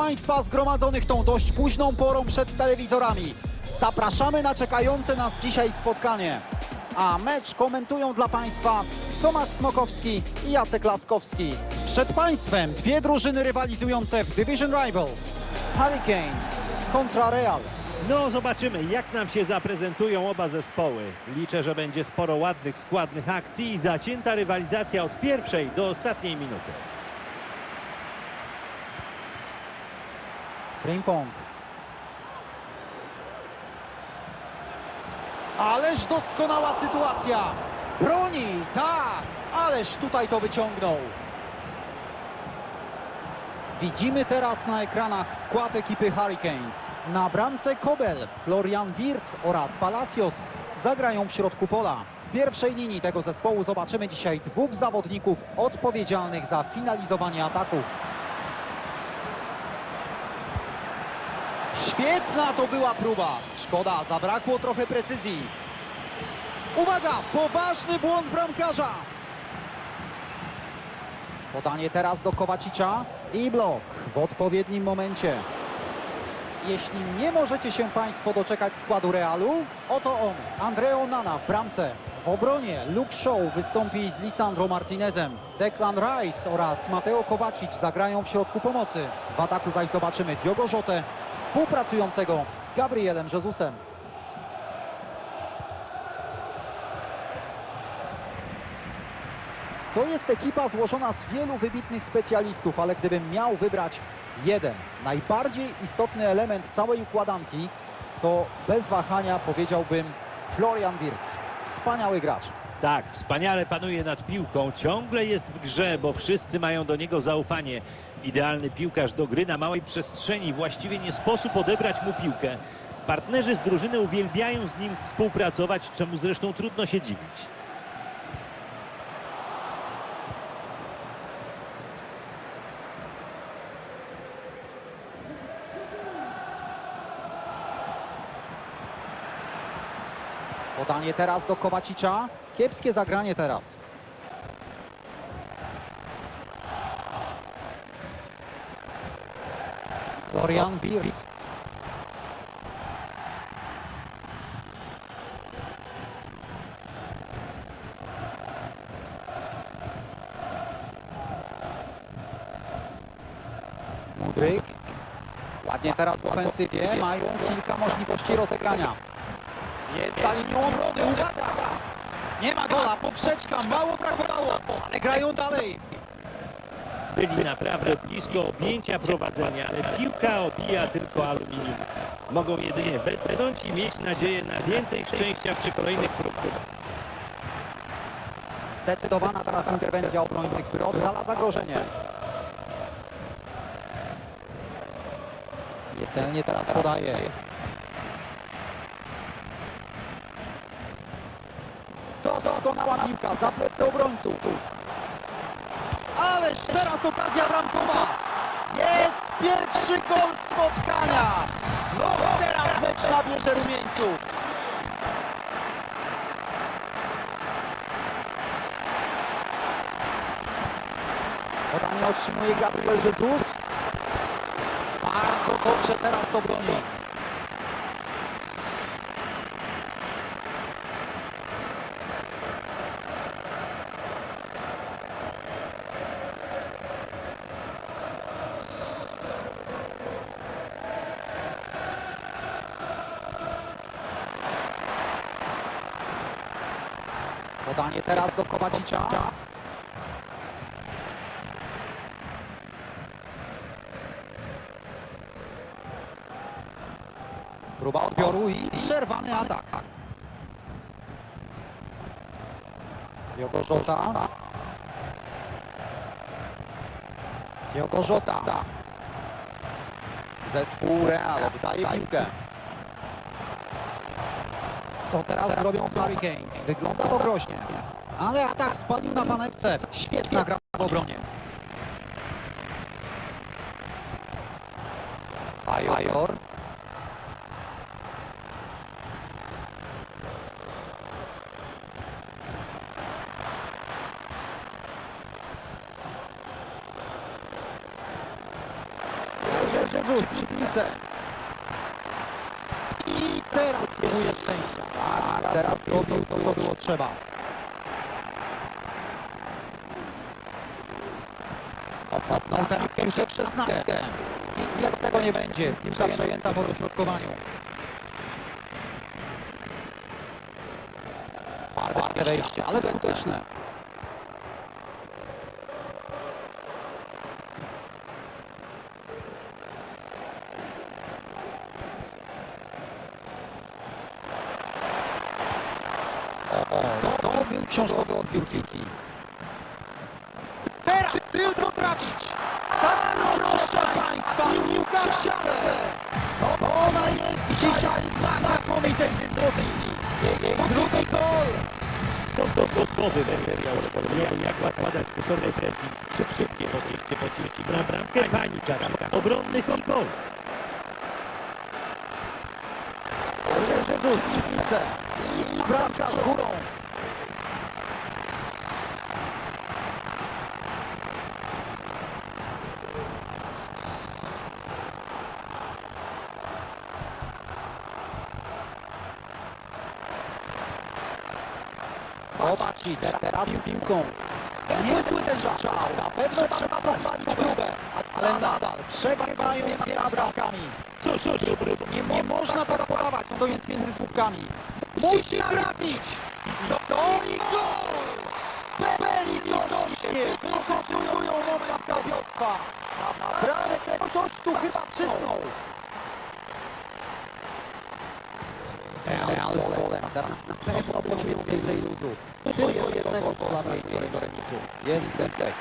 Państwa zgromadzonych tą dość późną porą przed telewizorami. Zapraszamy na czekające nas dzisiaj spotkanie. A mecz komentują dla Państwa Tomasz Smokowski i Jacek Laskowski. Przed Państwem dwie drużyny rywalizujące w Division Rivals. Hurricanes kontra Real. No zobaczymy, jak nam się zaprezentują oba zespoły. Liczę, że będzie sporo ładnych, składnych akcji i zacięta rywalizacja od pierwszej do ostatniej minuty. Frimpong. Ależ doskonała sytuacja. Broni, tak, ależ tutaj to wyciągnął. Widzimy teraz na ekranach skład ekipy Hurricanes. Na bramce Kobel, Florian Wirtz oraz Palacios zagrają w środku pola. W pierwszej linii tego zespołu zobaczymy dzisiaj dwóch zawodników odpowiedzialnych za finalizowanie ataków. Świetna to była próba. Szkoda, zabrakło trochę precyzji. Uwaga, poważny błąd bramkarza. Podanie teraz do Kowacicza i blok w odpowiednim momencie. Jeśli nie możecie się Państwo doczekać składu Realu, oto on, Andreo Nana w bramce. W obronie Luke Shaw wystąpi z Lisandro Martinezem. Declan Rice oraz Mateo Kovacic zagrają w środku pomocy. W ataku zaś zobaczymy Diogo Jotę, współpracującego z Gabrielem Jezusem. To jest ekipa złożona z wielu wybitnych specjalistów, ale gdybym miał wybrać jeden, najbardziej istotny element całej układanki, to bez wahania powiedziałbym Florian Wirtz. Wspaniały gracz. Tak, wspaniale panuje nad piłką, ciągle jest w grze, bo wszyscy mają do niego zaufanie. Idealny piłkarz do gry na małej przestrzeni, właściwie nie sposób odebrać mu piłkę. Partnerzy z drużyny uwielbiają z nim współpracować, czemu zresztą trudno się dziwić. Podanie teraz do Kowacicza. Kiepskie zagranie teraz. Florian Wirtz. Mudryk. Ładnie teraz w ofensywie. Mają kilka możliwości rozegrania. Jest za linią obrony, uwaga! Nie ma gola, poprzeczka, mało brakowało, ale grają dalej. Byli naprawdę blisko objęcia prowadzenia, ale piłka obija tylko aluminium. Mogą jedynie westchnąć i mieć nadzieję na więcej szczęścia przy kolejnych próbach. Zdecydowana teraz interwencja obrońcy, który oddala zagrożenie. Niecelnie teraz podaje. Doskonała piłka za plecy obrońców. Ależ teraz okazja bramkowa. Jest pierwszy gol spotkania. No teraz mecz nabierze rumieńców. Podanie otrzymuje Gabriel Jesus. Bardzo dobrze teraz to broni. Podanie teraz do Kowacicza. Próba odbioru i przerwany atak. Diogo Jota. Diogo Jota. Zespół Real oddaje piłkę. Co teraz zrobią Hurricanes? Wygląda to groźnie. Ale atak spalił na panewce. Świetna gra w obronie. Ajor. Jesus przy piłce. I teraz próbuje szczęścia. Tak, teraz zrobił to, co było trzeba. Pierwsze w szesnastkę. Nic z tego nie będzie. Piłka przejęta po dośrodkowaniu. Ale skuteczne. To, to był książkowy odbiór piłki. Teraz tylko trafić! Tak, proszę Państwa, piłka w siatę! No, ona jest dzisiaj znakomitej dyspozycji. Drugi gol! To, to gotowy materiał szkoleniowy, jak zakładać wysokie presji, szyb- szybkie podjęcie pociski na bramkę, panika, bramka, obronnych i gol. Jezus przy piłce. I bramka górą. Popatrzcie, teraz z piłką. Niezły ten strzał. Na pewno trzeba pochwalić próbę. Ale nadal przegrywają dwiema bramkami. Cóż, cóż, Nie, nie można tak pławać, stojąc między słupkami. Musi trafić! No i gol! Beli i Kośnie wykorzystują moment kawiostwa. Naprawdę ktoś tu chyba przysnął. Real z golem. Teraz na pewno poczują więcej luzu. Tylko jednego gola brakuje do remisu. Jest destek.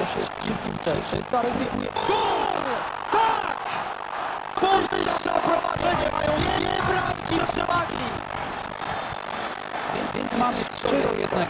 Już jest przy piłce, zaryzykuje. Gol! Mamy 3 do 1.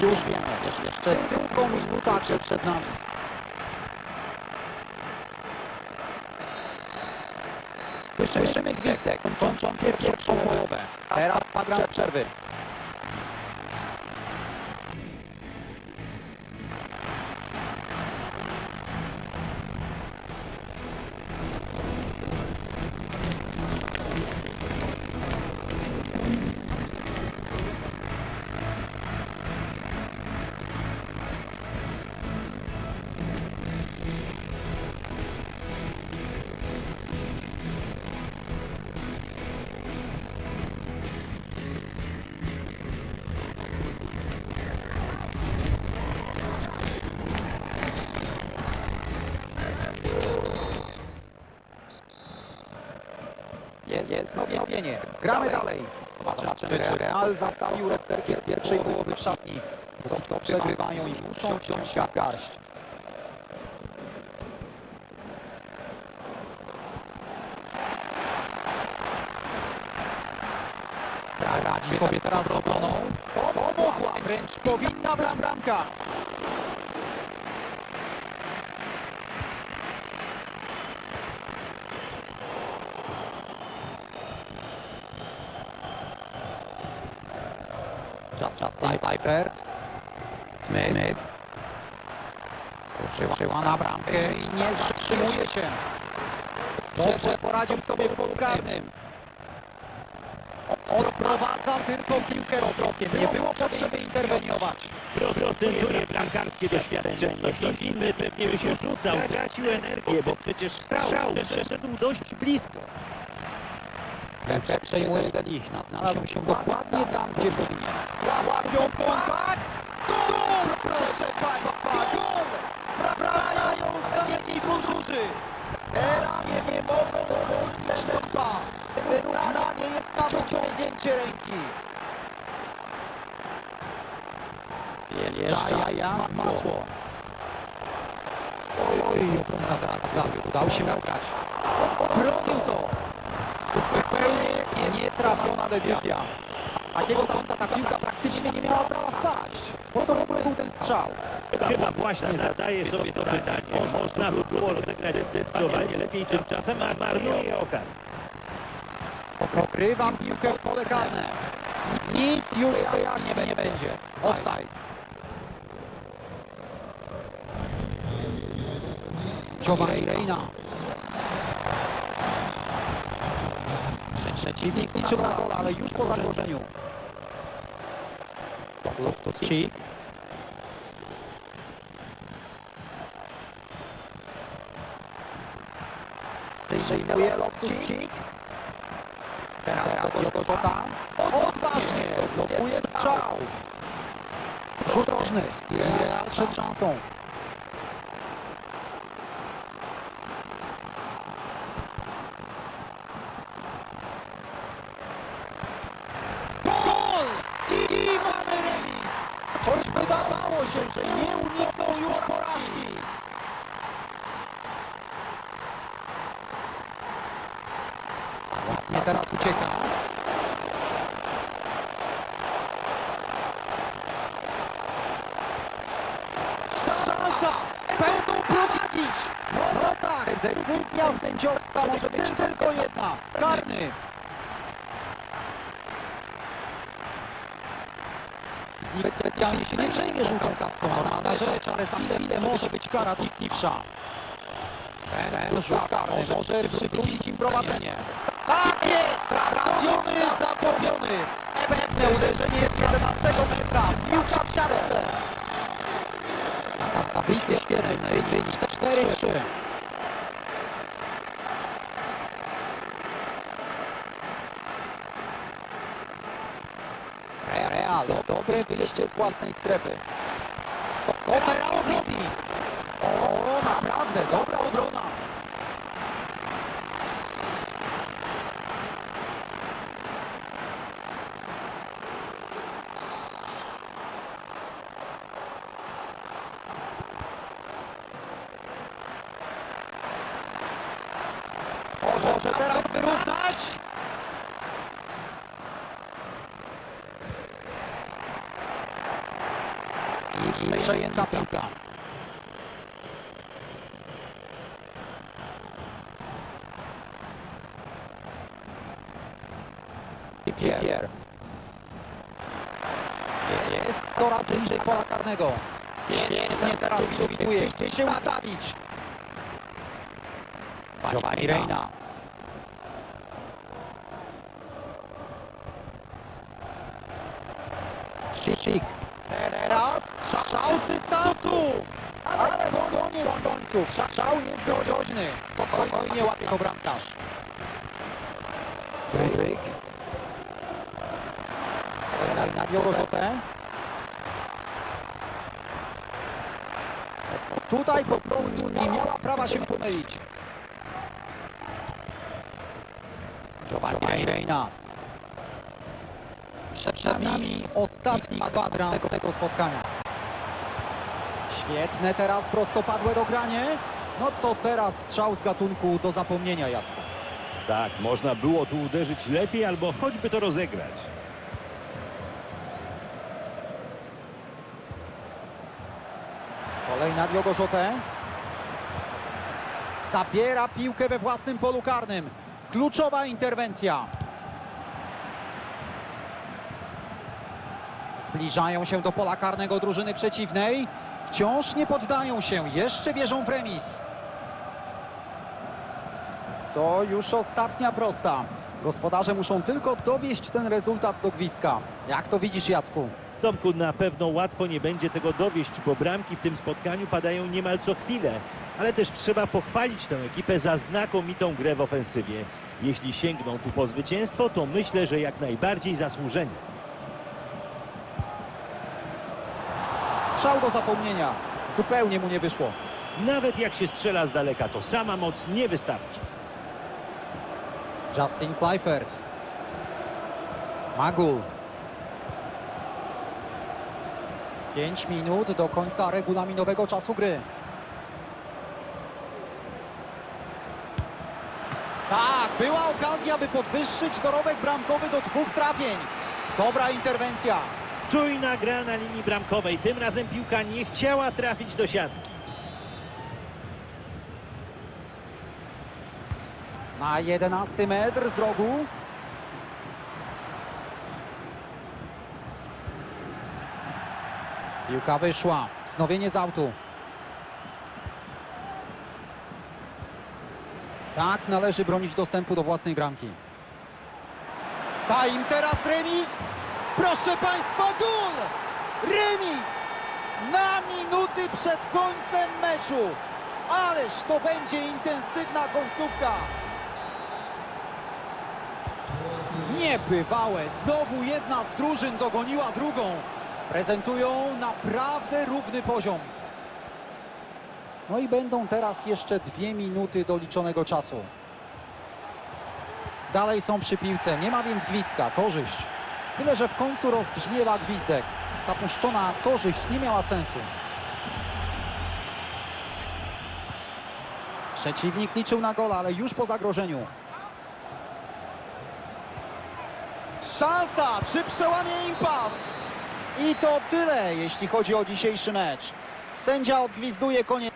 Już wiemy, jeszcze, jeszcze tylko minuta przed nami. Słyszymy gwizdek kończący pierwszą połowę. Teraz kwadrans przerwy. Jest, jest wznowienie. Gramy dalej. Zobaczymy, czy Real zastawił rozterki z pierwszej połowy w szatni. Co, co przegrywają i muszą ciąć się w garść. Radzi sobie teraz z obroną. Pomogła, wręcz powinna być bramka. Tajfert. Smith. Smith. Ruszyła na bramkę i nie zatrzymuje się. Dobrze poradził sobie w polu karnym. Odprowadza tylko piłkę wzrokiem. Nie było potrzeby interweniować. Procentuje bramkarskie doświadczenie. Ktoś inny pewnie by się rzucał, tracił energię, bo przecież strzał przeszedł dość blisko. Przejmuje Delis. Znalazł się dokładnie tam, gdzie powinien. Łapią kontakt! Gol! Proszę Państwa, gol! Wracają zamienni burzurzy! Teraz nie mogą zwolnić tempa! Wyrównanie jest na wyciągnięcie ręki. Wjeżdża ja masło. Oj, oj, obrońca teraz zabił. Udał się ugrać. Bronił to! Zupełnie nietrafiona decyzja. Z takiego kąta ta piłka praktycznie nie miała prawa wpaść. Po co w ogóle był ten strzał? Chyba właśnie zadaje sobie to pytanie. Można by było rozegrać zdecydowanie lepiej, tymczasem a marnuje okazję. Pokrywam piłkę w pole karne. Nic już akcji nie będzie. Offside. Giovanni Reina. Przeciwnik liczył na gol, ale już po zagrożeniu. Loftus-Cheek. Przyjmuje Loftus-Cheek. Teraz do Kota. Odważnie. Blokuje strzał. Rzut rożny. Przed szansą. Gol! I mamy remis. Choć wydawało się, że nie uniknął już porażki. Ładnie teraz ucieka. Szansa! Prowadzić! No, no tak, decyzja sędziowska może być tylko jedna. Karny. Nikt specjalnie się nie przejmie żółtą kartką, a na rzecz, ale za ile, ile może być kara rzut karny może przywrócić im prowadzenie. Tak jest! Trafiony, zatopiony! Pewne uderzenie z 11 metra. Piłka w siatce. Na tablicy świetlnej wynik 4-3. Real, dobre wyjście z własnej strefy. Co, co teraz robi? O, naprawdę, dobra obrona. Może teraz wyrównać? I piłka. Pier. Jest coraz bliżej pola karnego. Świetnie teraz przewiduje, gdzie się ustawić. Giovanni Reina. Szyk. Strzał z dystansu. Ale koniec końców. Strzał jest groźny. Spokojnie łapie to bramkarz. Ryk. Na Jorozotę. Tutaj po prostu nie miała prawa się pomylić. Giovanni Reina. Przed nami ostatni kwadrans tego spotkania. Świetne teraz prostopadłe dogranie. No to teraz strzał z gatunku do zapomnienia Jacku. Tak, można było tu uderzyć lepiej albo choćby to rozegrać. Kolejna Diogo Jotę. Zabiera piłkę we własnym polu karnym. Kluczowa interwencja. Zbliżają się do pola karnego drużyny przeciwnej. Wciąż nie poddają się, jeszcze wierzą w remis. To już ostatnia prosta. Gospodarze muszą tylko dowieść ten rezultat do gwizdka. Jak to widzisz, Jacku? Tomku, na pewno łatwo nie będzie tego dowieść, bo bramki w tym spotkaniu padają niemal co chwilę. Ale też trzeba pochwalić tę ekipę za znakomitą grę w ofensywie. Jeśli sięgną tu po zwycięstwo, to myślę, że jak najbardziej zasłużenie. Strzał do zapomnienia. Zupełnie mu nie wyszło. Nawet jak się strzela z daleka, to sama moc nie wystarczy. Justin Kleifert. Magul. 5 minut do końca regulaminowego czasu gry. Tak, była okazja, by podwyższyć dorobek bramkowy do dwóch trafień. Dobra interwencja. Czujna gra na linii bramkowej. Tym razem piłka nie chciała trafić do siatki. Na 11 metr z rogu. Piłka wyszła. Wznowienie z autu. Tak należy bronić dostępu do własnej bramki. Im teraz remis. Proszę Państwa, gol! Remis! Na minuty przed końcem meczu. Ależ to będzie intensywna końcówka. Niebywałe. Znowu jedna z drużyn dogoniła drugą. Prezentują naprawdę równy poziom. No i będą teraz jeszcze dwie minuty doliczonego czasu. Dalej są przy piłce, nie ma więc gwizdka, korzyść. Tyle, że w końcu rozbrzmiewa gwizdek. Zapuszczona korzyść nie miała sensu. Przeciwnik liczył na gola, ale już po zagrożeniu. Szansa! Czy przełamie impas? I to tyle, jeśli chodzi o dzisiejszy mecz. Sędzia odgwizduje koniec.